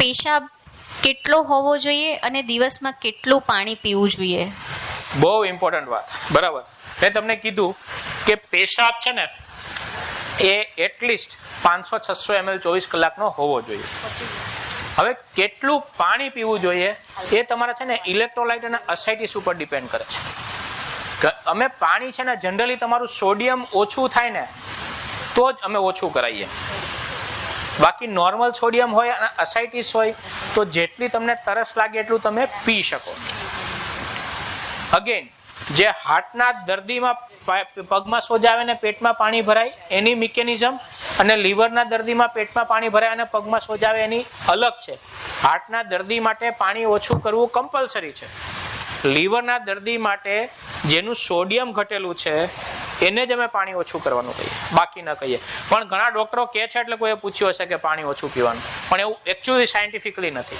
પેશાબ કેટલો હોવો જોઈએ અને દિવસમાં કેટલું પાણી પીવું જોઈએ? બહુ ઇમ્પોર્ટન્ટ વાત. બરાબર. મેં તમને કીધું કે પેશાબ છે ને, એ એટલીસ્ટ પાંચસો છસો એમએલ ચોવીસ કલાકનો હોવો જોઈએ. હવે કેટલું પાણી પીવું જોઈએ એ તમારા છે ને ઇલેક્ટ્રોલાઇટ અને અસાઇટીસ ઉપર ડિપેન્ડ કરે છે. અમે પાણી છે ને જનરલી તમારું સોડિયમ ઓછું થાય ને, તો જ અમે ઓછું કરાવીએ બાકી નોર્મલ સોડિયમ હોય અને અસાઇટીસ હોય, તો જેટલી તમને તરસ લાગે એટલું તમે પી શકો. અગેન જે હાર્ટના દર્દીમાં પગમાં સોજા આવે ને પેટમાં પાણી ભરાય, એની મિકેનિઝમ અને લીવરના દર્દીમાં પેટમાં પાણી ભરાય અને પગમાં સોજા આવે એની અલગ છે. હાર્ટના દર્દી માટે પાણી ઓછું કરવું કમ્પલસરી છે. લીવરના દર્દી માટે જેનું સોડિયમ ઘટેલું છે એને જ અમે પાણી ઓછું કરવાનું કહીએ, બાકી ન કહીએ. પણ ઘણા ડોક્ટરો કહે છે એટલે કોઈએ પૂછ્યું હશે કે પાણી ઓછું પીવાનું. પણ એવું એકચ્યુઅલી સાયન્ટિફિકલી નથી.